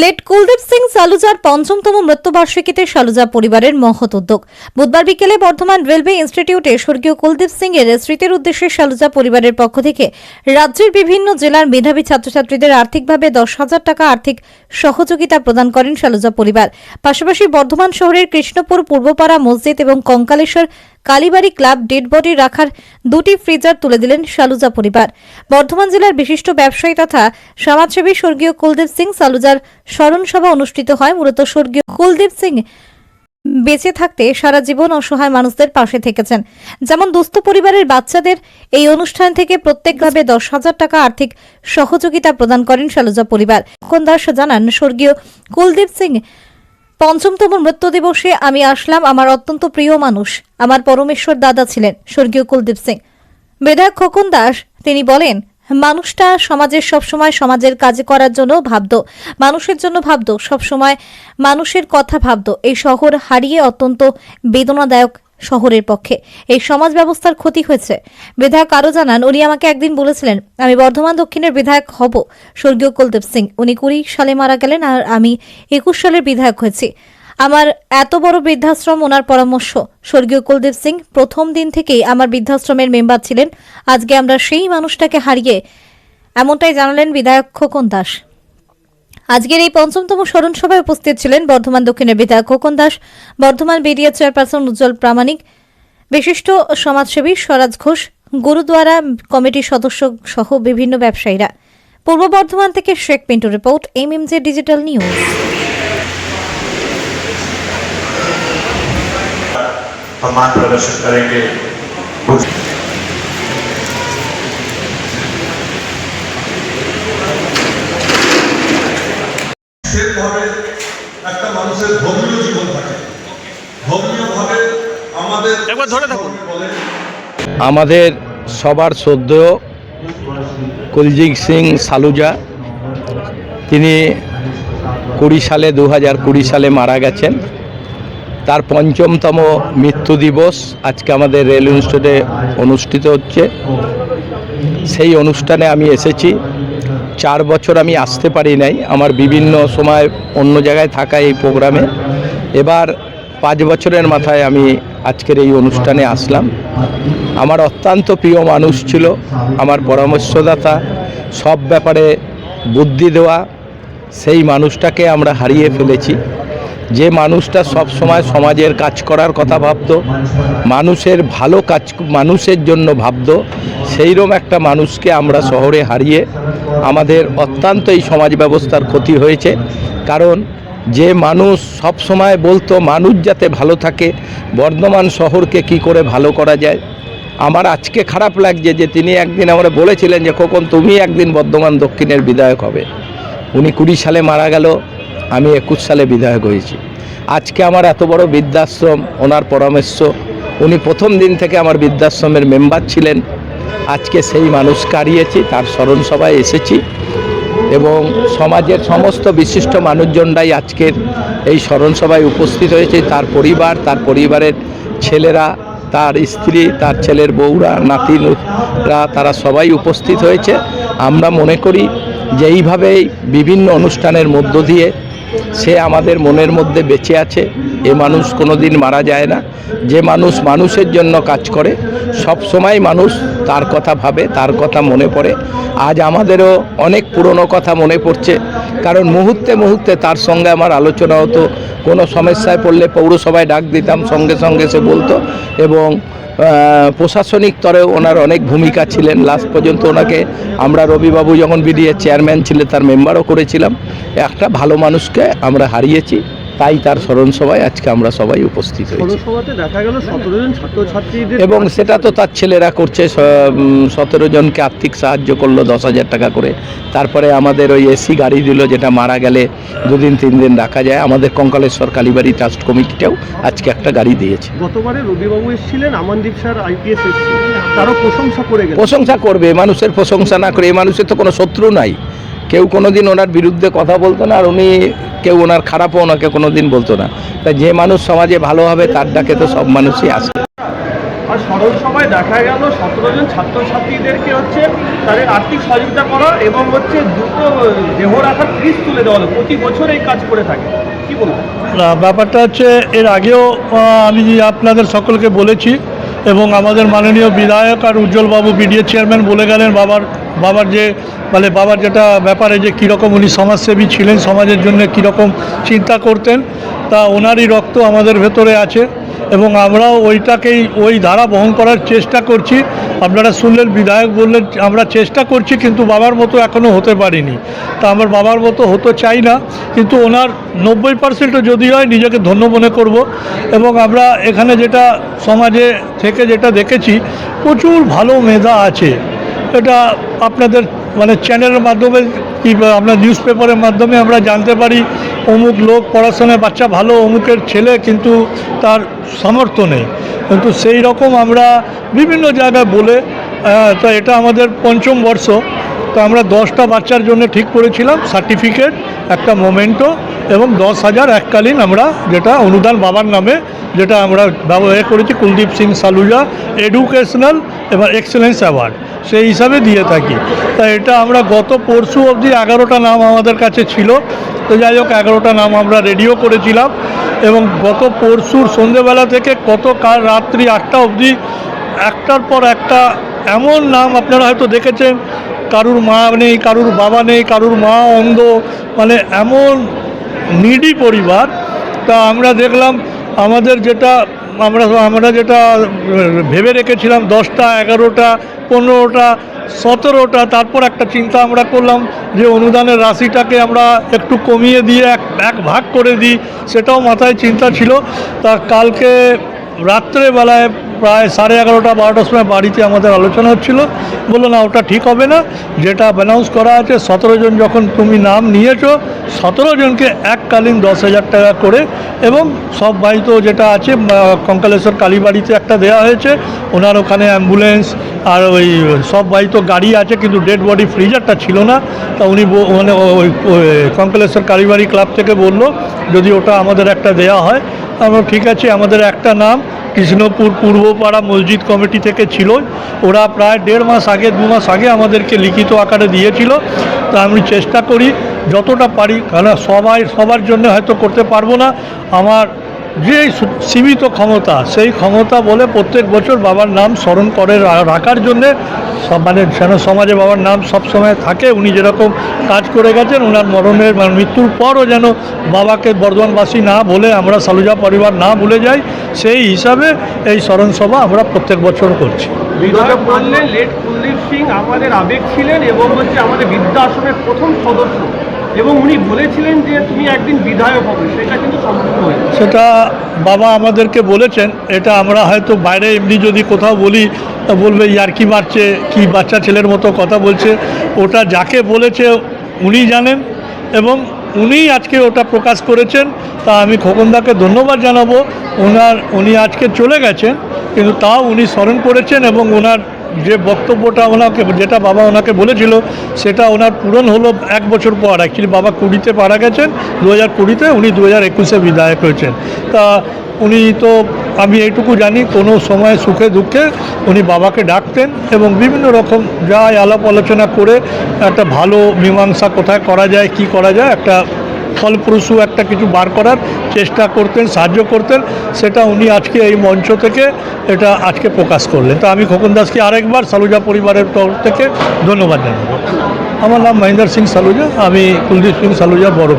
Late Kuldeep Singh সালুজার পঞ্চমতম মৃত্যুবার্ষিকীতে সালুজা পরিবারের মহৎ উদ্যোগ। বুধবার বিকেলে বর্ধমান রেলওয়ে ইনস্টিটিউটে স্বর্গীয় কুলদীপ সিং এর স্মৃতির উদ্দেশ্যে সালুজা পরিবারের পক্ষ থেকে রাজ্যের বিভিন্ন জেলার মেধাবী ছাত্রছাত্রীদের আর্থিকভাবে দশ হাজার টাকা আর্থিক সহযোগিতা প্রদান করেন সালুজা পরিবার। পাশাপাশি বর্ধমান শহরের কৃষ্ণপুর, পূর্বপাড়া মসজিদ এবং Kankaleshwar Kalibari club dead body রাখার দুটি ফ্রিজার তুলে দিলেন সালুজা পরিবার। বর্ধমান জেলার বিশিষ্ট ব্যবসায়ী তথা সমাজসেবী স্বর্গীয় কুলদীপ সিং সালুজার স্মরণ সভা অনুষ্ঠিত হয়। মূলত স্বর্গীয় কুলদীপ সিং বেঁচে থাকতে সারা জীবন অসহায় মানুষদের পাশে থেকেছেন। যেমন দুস্থ পরিবারের বাচ্চাদের এই অনুষ্ঠান থেকে প্রত্যেকভাবে দশ হাজার টাকা আর্থিক সহযোগিতা প্রদান করেন শালুজা পরিবার। খোকন দাস জানান, স্বর্গীয় কুলদীপ সিং পঞ্চমতম মৃত্যু দিবসে আমি আসলাম আমার অত্যন্ত প্রিয় মানুষ, আমার পরমেশ্বর দাদা ছিলেন, স্বর্গীয় কুলদীপ সিং। বিধায়ক খোকন দাস, তিনি বলেন, মানুষটা সমাজের সবসময় সমাজের কাজে করার জন্য ভাবত, মানুষের জন্য ভাবত, সবসময় মানুষের কথা ভাবত। এই শহর হারিয়ে অত্যন্ত বেদনাদায়ক শহরের পক্ষে। এই সমাজ ব্যবস্থার ক্ষতি হয়েছে। বিধায়ক আরও জানান, উনি আমাকে একদিন বলেছিলেন, আমি বর্ধমান দক্ষিণের বিধায়ক হব। স্বর্গীয় কুলদীপ সিং, উনি কুড়ি সালে মারা গেলেন আর আমি একুশ সালের বিধায়ক হয়েছি। আমার এত বড় বৃদ্ধাশ্রম ওনার পরামর্শ। স্বর্গীয় কুলদীপ সিং, প্রথম দিন থেকেই আমার বৃদ্ধাশ্রমের মেম্বার ছিলেন। আজকে আমরা সেই মানুষটাকে হারিয়ে এমনটাই জানালেন বিধায়ক খোকন দাস। আজকের এই পঞ্চমতম স্মরণ সভায় উপস্থিত ছিলেন বর্ধমান দক্ষিণের বিধায়ক খোকন দাস, বর্ধমান বিডিএ চেয়ারপারসন উজ্জ্বল প্রামাণিক, বিশিষ্ট সমাজসেবী স্বরাজ ঘোষ, গুরুদ্বারা কমিটির সদস্য সহ বিভিন্ন ব্যবসায়ীরা। পূর্ব বর্ধমান থেকে Sheikh Pintu report M M J digital news. সম্মান প্রদর্শন করেন একটা মানুষের ধর্মীয় জীবন থাকে। ধর্মীয়ভাবে আমাদের একবার ধরে থাকুন। আমাদের সবার শ্রদ্ধেয় কুলজিৎ সিং সালুজা। তিনি কুড়ি সালে দু হাজার কুড়ি সালে মারা গেছেন। তার পঞ্চমতম মৃত্যু দিবস আজকে আমাদের রেল ইনস্টিটিউটে অনুষ্ঠিত হচ্ছে। সেই অনুষ্ঠানে আমি এসেছি। চার বছর আমি আসতে পারি নাই। আমার বিভিন্ন সময় অন্য জায়গায় থাকা এই প্রোগ্রামে। এবার পাঁচ বছরের মাথায় আমি আজকের এই অনুষ্ঠানে আসলাম। আমার অত্যন্ত প্রিয় মানুষ ছিল, আমার পরামর্শদাতা, সব ব্যাপারে বুদ্ধি দেওয়া, সেই মানুষটাকে আমরা হারিয়ে ফেলেছি। যে মানুষটা সব সময় সমাজের কাজ করার কথা ভাবতো, মানুষের ভালো কাজ, মানুষের জন্য ভাবতো সেইরকম একটা মানুষকে আমরা শহরে হারিয়ে আমাদের অত্যন্ত এই সমাজ ব্যবস্থার ক্ষতি হয়েছে। কারণ যে মানুষ সব সময় বলতো, মানুষ যাতে ভালো থাকে, বর্ধমান শহরকে কি করে ভালো করা যায়? আমার আজকে খারাপ লাগছে যে তিনি একদিন আমরা বলেছিলেন যে কখন তুমি একদিন বর্ধমান দক্ষিণের বিধায়ক হবে। উনি কুড়ি সালে মারা গেল আমি একুশ সালে বিধায়ক হয়েছি। আজকে আমার এত বড় বৃদ্ধাশ্রম, ওনার পরামর্শ। উনি প্রথম দিন থেকে আমার বৃদ্ধাশ্রমের মেম্বার ছিলেন। আজকে সেই মানুষ হারিয়েছি তার স্মরণ সভায় এসেছি এবং সমাজের সমস্ত বিশিষ্ট মানুষজনরাই আজকের এই স্মরণ সভায় উপস্থিত হয়েছে। তার পরিবার, তার পরিবারের ছেলেরা, তার স্ত্রী, তার ছেলের বউরা নাতিনরা তারা সবাই উপস্থিত হয়েছে। আমরা মনে করি যে এইভাবেই বিভিন্ন অনুষ্ঠানের মধ্য দিয়ে সে আমাদের মনের মধ্যে বেঁচে আছে, এ মানুষ কোনো দিন মারা যায় না। যে মানুষ মানুষের জন্য কাজ করে, সব সময় মানুষ তার কথা ভাবে, তার কথা মনে পড়ে। আজ আমাদেরও অনেক পুরনো কথা মনে পড়ছে, কারণ মুহূর্তে মুহূর্তে তার সঙ্গে আমার আলোচনা হতো। কোনো সমস্যায় পড়লে পৌরসভায় ডাক দিতাম, সঙ্গে সঙ্গে সে বলতো এবং প্রশাসনিক স্তরে ওনার অনেক ভূমিকা ছিলেন। লাস্ট পর্যন্ত ওনাকে আমরা রবিবাবু যখন বিডিএ চেয়ারম্যান ছিলেন, তার মেম্বারও করেছিলাম। একটা ভালো মানুষকে আমরা হারিয়েছি। তাই তার স্মরণ সভায় আজকে আমরা সবাই উপস্থিত হয়েছি। এবং সেটা তো তার ছেলেরা করছে সতেরো জনকে আর্থিক সাহায্য করল দশ হাজার টাকা করে। তারপরে আমাদের ওই এসি গাড়ি দিল যেটা মারা গেলে দুদিন তিন দিন রাখা যায়। আমাদের কঙ্কালেশ্বর কালীবাড়ি ট্রাস্ট কমিটিটাও আজকে একটা গাড়ি দিয়েছে। গতবারে রবিবাবু এসেছিলেন আমানদীপ স্যার আইপিএস এসেছিলেন। তারও প্রশংসা করে প্রশংসা করবে মানুষের প্রশংসা না করে এই মানুষের তো কোনো শত্রু নাই। কেউ কোনো দিন ওনার বিরুদ্ধে কথা বলতো না আর উনি কেউ ওনার খারাপও ওনাকে কোনো দিন বলতো না। তাই যে মানুষ সমাজে ভালো হবে তার ডাকে তো সব মানুষই আসে। আর স্মরণ সভায় দেখা গেল সতেরো জন ছাত্রছাত্রীদেরকে হচ্ছে তাদের আর্থিক সহযোগিতা করা এবং হচ্ছে দুটো দেহ রাখার ফ্রিজ তুলে দেওয়া হলো। প্রতি বছর এই কাজ করে থাকে। কি বলব? না, ব্যাপারটা হচ্ছে এর আগেও আমি আপনাদের সকলকে বলেছি এবং আমাদের মাননীয় বিধায়ক আর উজ্জ্বলবাবু বিডিএ চেয়ারম্যান বলে গেলেন বাবার বাবার যে মানে বাবার যেটা ব্যাপারে যে কীরকম উনি সমাজসেবী ছিলেন, সমাজের জন্য কীরকম চিন্তা করতেন, তা ওনারই রক্ত আমাদের ভেতরে আছে এবং আমরাও ওইটাকেই, ওই ধারা বহন করার চেষ্টা করছি। আপনারা শুনলেন, বিধায়ক বললেন, আমরা চেষ্টা করছি কিন্তু বাবার মতো এখনও হতে পারিনি। তা আমার বাবার মতো হতে চাই না, কিন্তু ওনার নব্বই পার্সেন্টও যদি হয়, নিজেকে ধন্য মনে করব। এবং আমরা এখানে যেটা সমাজে থেকে যেটা দেখেছি, প্রচুর ভালো মেধা আছে। এটা আপনাদের মানে চ্যানেলের মাধ্যমে কি আপনার নিউজ পেপারের মাধ্যমে আমরা জানতে পারি, অমুক লোক পড়াশোনায় বাচ্চা ভালো, অমুকের ছেলে কিন্তু তার সামর্থ্য নেই। কিন্তু সেই রকম আমরা বিভিন্ন জায়গায় বলে তো এটা আমাদের পঞ্চম বর্ষ, তো আমরা দশটা বাচ্চার জন্য ঠিক করেছিলাম সার্টিফিকেট একটা মোমেন্টো এবং দশ হাজার এককালীন আমরা যেটা অনুদান বাবার নামে যেটা আমরা ব্যবহার করেছি কুলদীপ সিং সালুজা এডুকেশনাল এবং এক্সেলেন্স অ্যাওয়ার্ড সেই হিসাবে দিয়ে থাকি। তা এটা আমরা গত পরশু অবধি এগারোটা নাম আমাদের কাছে ছিল। তো যাই হোক, এগারোটা নাম আমরা রেডিও করেছিলাম এবং গত পরশুর সন্ধেবেলা থেকে কত কাল রাত্রি আটটা অবধি একটার পর একটা এমন নাম আপনারা হয়তো দেখেছেন, কারুর মা নেই, কারুর বাবা নেই, কারুর মা অন্ধ মানে এমন নিডি পরিবার। তা আমরা দেখলাম আমাদের যেটা, আমরা আমরা যেটা ভেবে রেখেছিলাম, দশটা, এগারোটা, পনেরোটা, সতেরোটা, তারপর একটা চিন্তা আমরা করলাম যে অনুদানের রাশিটাকে আমরা একটু কমিয়ে দিয়ে এক এক ভাগ করে দিই, সেটাও মাথায় চিন্তা ছিল। তা কালকে রাত্রেবেলায় প্রায় সাড়ে এগারোটা বারোটার সময় বাড়িতে আমাদের আলোচনা হচ্ছিল। বলল, না, ওটা ঠিক হবে না। যেটা অ্যানাউন্স করা আছে, সতেরো জন যখন তুমি নাম নিয়েছো, সতেরো জনকে এককালীন দশ হাজার টাকা করে এবং সব বাড়িতে যেটা আছে কঙ্কালেশ্বর কালীবাড়িতে একটা দেওয়া হয়েছে। ওনার ওখানে অ্যাম্বুলেন্স আর ওই সব বাড়িতে গাড়ি আছে, কিন্তু ডেড বডি ফ্রিজারটা ছিল না। তা উনি মানে ওই কঙ্কালেশ্বর কালীবাড়ি ক্লাব থেকে বলল, যদি ওটা আমাদের একটা দেওয়া হয় আমরা ঠিক আছে, আমাদের একটা নাম কৃষ্ণপুর পূর্বপাড়া মসজিদ কমিটি থেকে ছিল। ওরা প্রায় দেড় মাস আগে, দু মাস আগে আমাদেরকে লিখিত আকারে দিয়েছিল। তা আমি চেষ্টা করি, যতটা পারি, কারণ সবাই, সবার জন্য হয়তো করতে পারব না। আমার যে সীমিত ক্ষমতা, সেই ক্ষমতা বলে প্রত্যেক বছর বাবার নাম স্মরণ করে রাখার জন্যে মানে যেন সমাজে বাবার নাম সব সময় থাকে। উনি যেরকম কাজ করে গেছেন ওনার মরণের মানে মৃত্যুর পরও যেন বাবাকে বর্ধমানবাসী না বলে আমরা সালুজা পরিবার না ভুলে যাই, সেই হিসাবে এই স্মরণ সভা আমরা প্রত্যেক বছর করছি। আমাদের আবেগ ছিলেন এবং হচ্ছে আমাদের প্রথম সদস্য। এবং উনি বলেছিলেন যে তুমি একদিন বিধায়ক হবে, সেটা কিন্তু সম্পূর্ণ সেটা বাবা আমাদেরকে বলেছেন, এটা আমরা হয়তো বাইরে এমনি যদি কোথাও বলি বলবে, ইয়ার কি মারছে, কি বাচ্চা ছেলের মতো কথা বলছে। ওটা যাকে বলেছে উনি জানেন এবং উনি আজকে ওটা প্রকাশ করেছেন, তা আমি খোকনদাকে ধন্যবাদ জানাব। ওনার উনি আজকে চলে গেছেন, কিন্তু তাও উনি স্মরণ করেছেন এবং ওনার যে বক্তব্যটা ওনাকে, যেটা বাবা ওনাকে বলেছিল, সেটা ওনার পূরণ হলো এক বছর পর। অ্যাকচুয়ালি বাবা কুড়িতে পারা গেছেন দু হাজার কুড়িতে উনি দু হাজার একুশে বিধায়ক হয়েছেন। তা উনি তো, আমি এইটুকু জানি, কোনো সময় সুখে দুঃখে উনি বাবাকে ডাকতেন এবং বিভিন্ন রকম যা আলাপ আলোচনা করে একটা ভালো মীমাংসা কোথায় করা যায়, কি করা যায়, একটা ফলপ্রসূ একটা কিছু বার করার চেষ্টা করতেন, সাহায্য করতেন, সেটা উনি আজকে এই মঞ্চ থেকে এটা আজকে প্রকাশ করলেন। তো আমি খোকন দাসকে আরেকবার সালুজা পরিবারের তরফ থেকে ধন্যবাদ জানাব। আমার নাম মহেন্দ্র সিং সালুজা, আমি কুলদীপ সিং সালুজা বড়